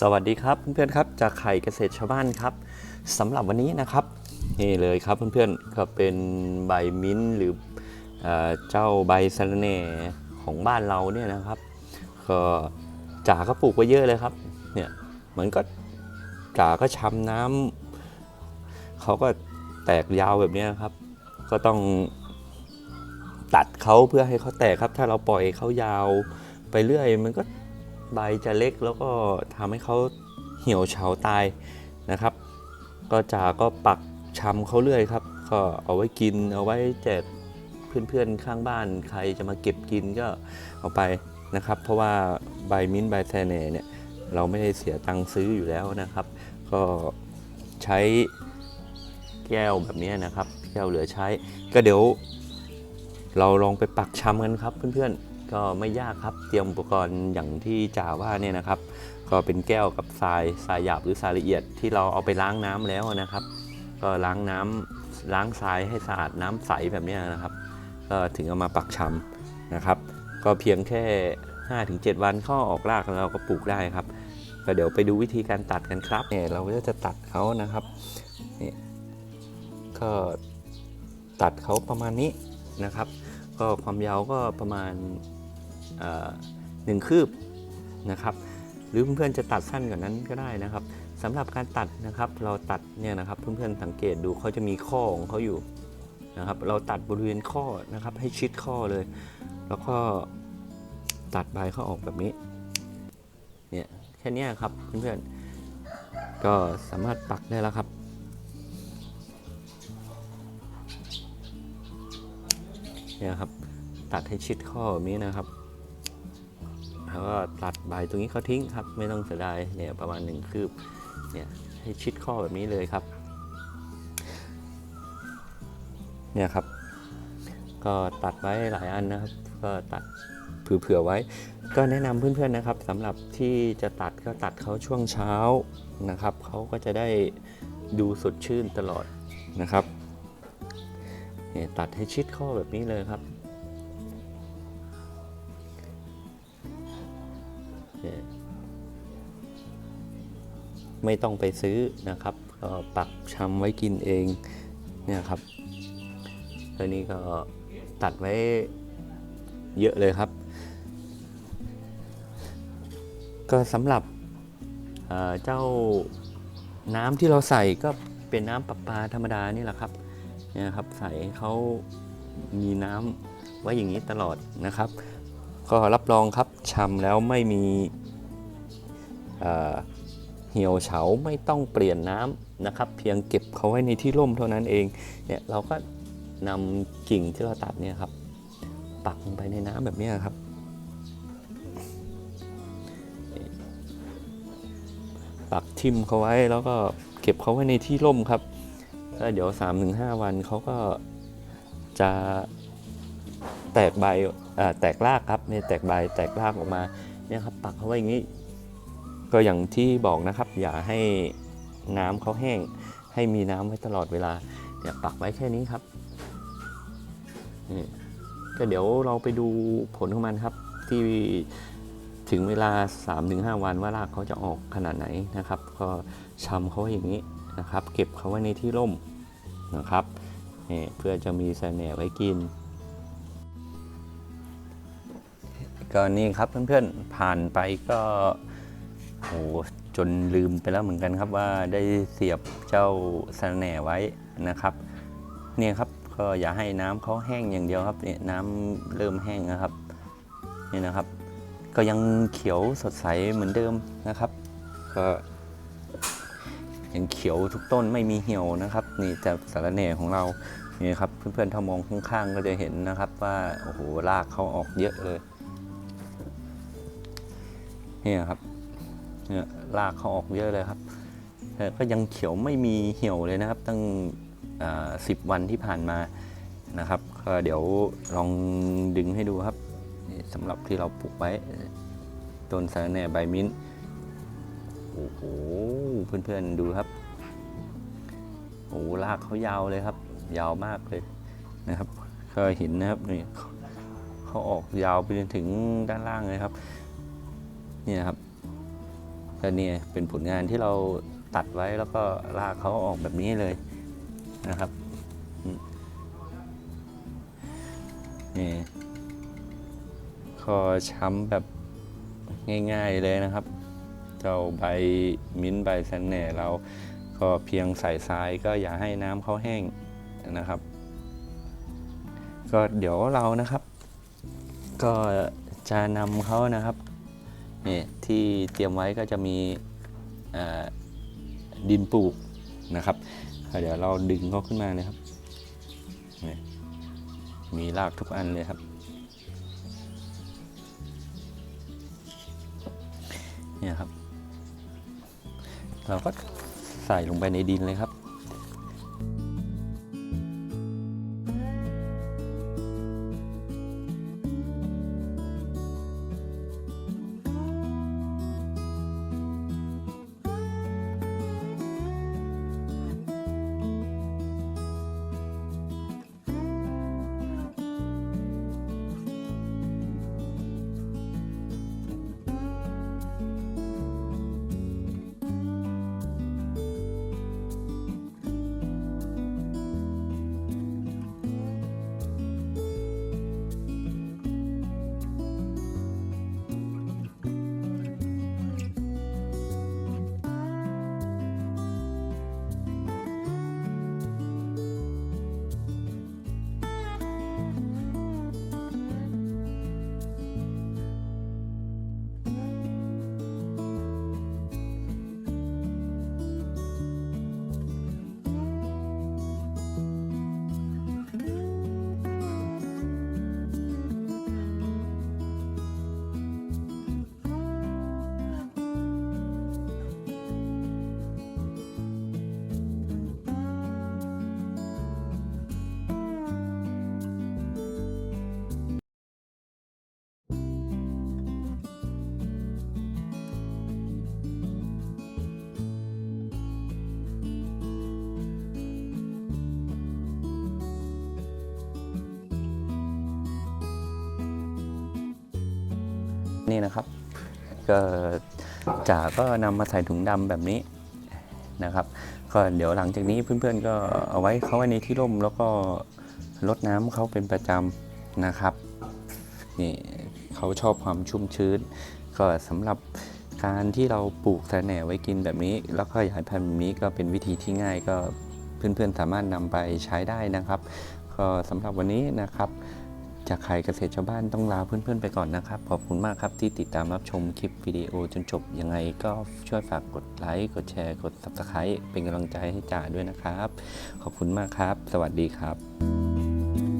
สวัสดีครับเพื่อนๆครับจากไข่เกษตรชาวบ้านครับสำหรับวันนี้นะครับนี่เลยครับเพื่อนๆก็เป็นใบมิ้นท์หรือเอเจ้าใบสะระแหน่ของบ้านเราเนี่ยนะครับก็จ่าก็ปลูกไว้เยอะเลยครับเนี่ยเหมือนก็จ่าก็ชำน้ำเขาก็แตกยาวแบบนี้ครับ ก็ต้องตัดเขาเพื่อให้เขาแตกครับ ถ้าเราปล่อยเขายาวไปเรื่อยมันก็ ใบจะเล็กแล้วก็ทำให้เขาเหี่ยวเฉาตายนะครับ ก็จ่าก็ปักชำเขาเรื่อยครับ ก็เอาไว้กินเอาไว้แจกเพื่อนๆข้างบ้านใครจะมาเก็บกินก็เอาไปนะครับ เพราะว่าใบมิ้นใบแซเน่เนี่ยเราไม่ได้เสียตังค์ซื้ออยู่แล้วนะครับ ก็ใช้แก้วแบบนี้นะครับ แก้วเหลือใช้ ก็เดี๋ยว เราลองไปปักชำกันครับเพื่อนๆ ก็ไม่ยากครับเตรียมอุปกรณ์อย่างที่จ่าว่าเนี่ยนะครับ ก็เป็นแก้วกับทรายทรายหยาบหรือทรายละเอียดที่เราเอาไปล้างน้ำแล้วนะครับ ก็ล้างน้ำล้างทรายให้สะอาดน้ำใสแบบนี้นะครับ ก็ถึงเอามาปักชำนะครับ ก็เพียงแค่ 5-7 วันข้อออกรากเราก็ปลูกได้ครับก็เดี๋ยวไปดูวิธีการตัดกันครับเนี่ยเราก็จะตัดเขานะครับนี่ก็ตัดเขาประมาณนี้นะครับ ก็ความยาวก็ประมาณ หนึ่งคืบนะครับ หรือเพื่อนๆจะตัดสั้นกว่านั้นก็ได้นะครับสำหรับการตัดนะครับ เราตัดเนี่ยนะครับเพื่อนๆสังเกตดูเขาจะมีข้อของเขาอยู่นะครับ เราตัดบริเวณข้อนะครับ ให้ชิดข้อเลย แล้วก็ตัดใบเขาออกแบบนี้เนี่ยแค่นี้ครับเพื่อนๆก็สามารถปักได้แล้วครับเนี่ยครับตัดให้ชิดข้อแบบนี้นะครับ แล้วก็ตัดใบตรงนี้เขาทิ้งครับ ไม่ต้องเสียดายเนี่ยประมาณหนึ่งคืบเนี่ยให้ชิดข้อแบบนี้เลยครับ เนี่ยครับ ก็ตัดไว้หลายอันนะครับ ก็ตัดเผื่อๆไว้ ก็แนะนำเพื่อนๆนะครับสำหรับที่จะตัดก็ตัดเขาช่วงเช้านะครับเขาก็จะได้ดูสดชื่นตลอดนะครับเนี่ยตัดให้ชิดข้อแบบนี้เลยครับ ไม่ต้องไปซื้อนะครับก็ปักชำไว้กินเองเนี่ยครับตัวนี้ก็ตัดไว้เยอะเลยครับ ก็สำหรับเเจ้าน้ำที่เราใส่ก็เป็นน้ำประปาธรรมดานี่แหละครับเนี่ยครับใส่เขามีน้ำไว้อย่างนี้ตลอดนะครับ ก็รับรองครับชำแล้วไม่มีเหี่ยวเฉาไม่ต้องเปลี่ยนน้ำนะครับ เพียงเก็บเขาไว้ในที่ร่มเท่านั้นเองเนี่ยเราก็นำกิ่งที่เราตัดเนี่ยครับ ปักลงไปในน้ำแบบนี้ครับ ปักทิมเขาไว้แล้วก็เก็บเขาไว้ในที่ร่มครับแล้วเดี๋ยว 3-5 วันเขาก็จะ แตกใบแตกรากครับเนี่ยแตกใบแตกรากออกมาเนี่ยครับปักเขาไว้อย่างนี้ ก็อย่างที่บอกนะครับ อย่าให้น้ำเขาแห้ง ให้มีน้ำไว้ตลอดเวลาเนี่ยปักไว้แค่นี้ครับนี่ก็เดี๋ยวเราไปดูผลของมันครับ ที่ถึงเวลา 3-5 วันว่ารากเขาจะออกขนาดไหนนะครับ ก็ชำเขาไว้อย่างนี้นะครับ เก็บเขาไว้ในที่ร่มนะครับเพื่อจะมีเสน่ห์ไว้กิน ก็นี่ครับเพื่อนๆผ่านไปก็โอ้จนลืมไปแล้วเหมือนกันครับว่าได้เสียบเจ้าเสน่ห์ไว้นะครับเนี่ยครับก็อย่าให้น้ำเขาแห้งอย่างเดียวครับเนี่ยน้ำเริ่มแห้งนะครับนี่นะครับ ก็ยังเขียวสดใสเหมือนเดิมนะครับ ก็ยังเขียวทุกต้นไม่มีเหี่ยวนะครับ นี่แต่สารแหน่ของเรานี่ครับเพื่อนๆถ้ามองข้างๆก็จะเห็นนะครับว่าโอ้โหรากเขาออกเยอะเลย เนี่ยครับเนี่ยรากเขาออกเยอะเลยครับแต่ก็ยังเขียวไม่มีเหี่ยวเลยนะครับ ตั้งสิบวันที่ผ่านมานะครับก็เดี๋ยวลองดึงให้ดูครับสำหรับที่เราปลูกไว้ต้นสาแหน่ใบมิ้นท์โอ้โหเพื่อนๆดูครับโอ้ลากเขายาวเลยครับ ยาวมากเลยนะครับก็เห็นนะครับนี่เขาออกยาวไปจนถึงด้านล่างเลยครับ นี่นะครับก็เนี่ยเป็นผลงานที่เราตัดไว้แล้วก็ลากเขาออกแบบนี้เลยนะครับนี่คอช้ำแบบง่ายๆเลยนะครับ เจ้าใบมิ้นใบแซนแหน่เราก็เพียงใส่ทรายก็อย่าให้น้ำเขาแห้งนะครับ ก็เดี๋ยวเรานะครับ ก็จะนำเขานะครับ นี่ที่เตรียมไว้ก็จะมีดินปลูกนะครับเดี๋ยวเราดึงเขาขึ้นมาเนะครับมีรากทุกอันเลยครับเนี่ยครับ เราก็ใส่ลงไปในดินเลยครับ นี่นะครับก็จ่าก็นำมาใส่ถุงดำแบบนี้นะครับก็เดี๋ยวหลังจากนี้เพื่อนๆก็เอาไว้เขาไว้ในที่ร่มแล้วก็รดน้ำเขาเป็นประจำนะครับนี่เขาชอบความชุ่มชื้น ก็สำหรับการที่เราปลูกสะแหน่ไว้กินแบบนี้ แล้วก็ขยายพันธุ์แบบนี้ก็เป็นวิธีที่ง่ายก็เพื่อนๆสามารถนำไปใช้ได้นะครับ ก็สำหรับวันนี้นะครับ จากใครเกษตรชาวบ้านต้องลาเพื่อนๆไปก่อนนะครับ ขอบคุณมากครับที่ติดตามรับชมคลิปวิดีโอจนจบ ยังไงก็ช่วยฝากกดไลค์กดแชร์กด Subscribe เป็นกำลังใจให้จ่าด้วยนะครับ ขอบคุณมากครับ สวัสดีครับ